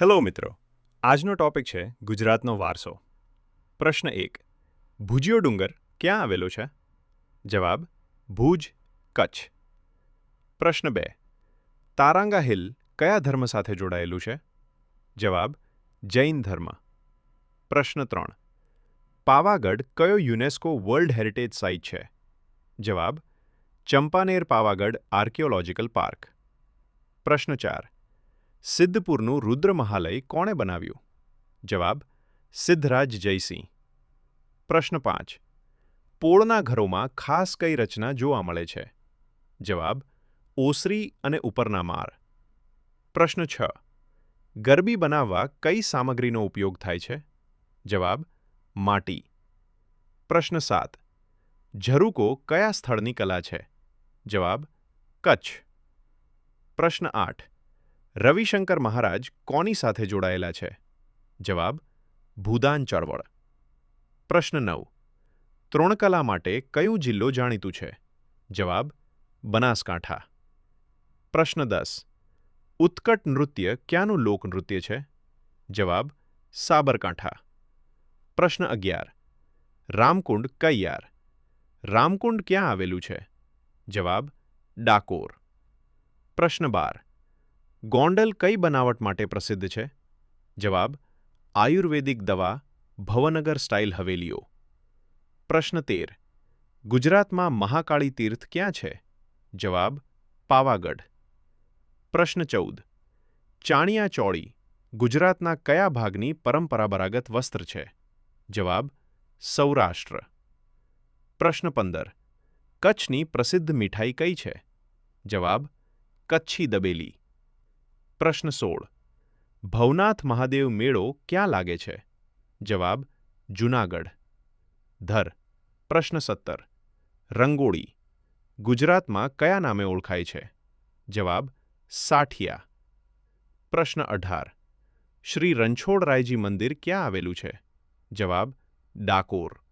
Hello મિત્રો. આજનો topic છે ગુજરાતનો વારસો. પ્રશ્ન એક. ભુજિયો ડુંગર ક્યાં આવેલો છે? જવાબ, ભુજ, કચ્છ. પ્રશ્ન બે. તારાંગા હિલ કયા ધર્મ સાથે જોડાયેલું છે? જવાબ, જૈન ધર્મ. પ્રશ્ન ત્રણ. પાવાગઢ કયો યુનેસ્કો વર્લ્ડ હેરિટેજ સાઇટ છે? જવાબ, ચંપાનેર પાવાગઢ આર્કિયોલોજિકલ પાર્ક. પ્રશ્ન ચાર. સિદ્ધપુરનું રુદ્ર મહાલય કોણે બનાવ્યું? જવાબ, સિદ્ધરાજ જયસિંહ. પ્રશ્ન પાંચ, પોળના ઘરોમાં ખાસ કઈ રચના જોવા મળે છે? જવાબ, ઓસરી અને ઉપરના માર પ્રશ્ન છ, ગરબી બનાવવા કઈ સામગ્રીનો ઉપયોગ થાય છે? જવાબ, માટી. પ્રશ્ન સાત, ઝરૂકો કયા સ્થળની કલા છે? જવાબ, કચ્છ. પ્રશ્ન આઠ રવિશંકર મહારાજ કોની સાથે જોડાયેલા છે? જવાબ, ભૂદાન ચળવળ. પ્રશ્ન નવ ત્રોણકલા માટે કયું જિલ્લો જાણીતું છે? જવાબ, બનાસકાંઠા. પ્રશ્ન દસ, ઉત્કટ નૃત્ય ક્યાંનું લોકનૃત્ય છે? જવાબ, સાબરકાંઠા. પ્રશ્ન અગિયાર, રામકુંડ કૈયાર. રામકુંડ ક્યાં આવેલું છે? જવાબ, ડાકોર. પ્રશ્ન બાર ગોંડલ કઈ બનાવટ માટે પ્રસિદ્ધ છે? જવાબ, આયુર્વેદિક દવા, ભવનગર સ્ટાઇલ હવેલીઓ. પ્રશ્ન તેર, ગુજરાતમાં મહાકાળી તીર્થ ક્યાં છે? જવાબ, પાવાગઢ. પ્રશ્ન ચૌદ, ચાણિયા ચોળી ગુજરાતના કયા ભાગની પરંપરાબરાગત વસ્ત્ર છે? જવાબ, સૌરાષ્ટ્ર. પ્રશ્ન પંદર, કચ્છની પ્રસિદ્ધ મીઠાઈ કઈ છે? જવાબ, કચ્છી દબેલી. પ્રશ્ન સોળ. ભવનાથ મહાદેવ મેળો ક્યાં લાગે છે? જવાબ, જુનાગઢ. ધર, પ્રશ્ન સત્તર. રંગોળી, ગુજરાતમાં કયા નામે ઓળખાય છે? જવાબ, સાઠિયા. પ્રશ્ન અઢાર. શ્રી રણછોડરાયજી મંદિર ક્યાં આવેલું છે? જવાબ, ડાકોર.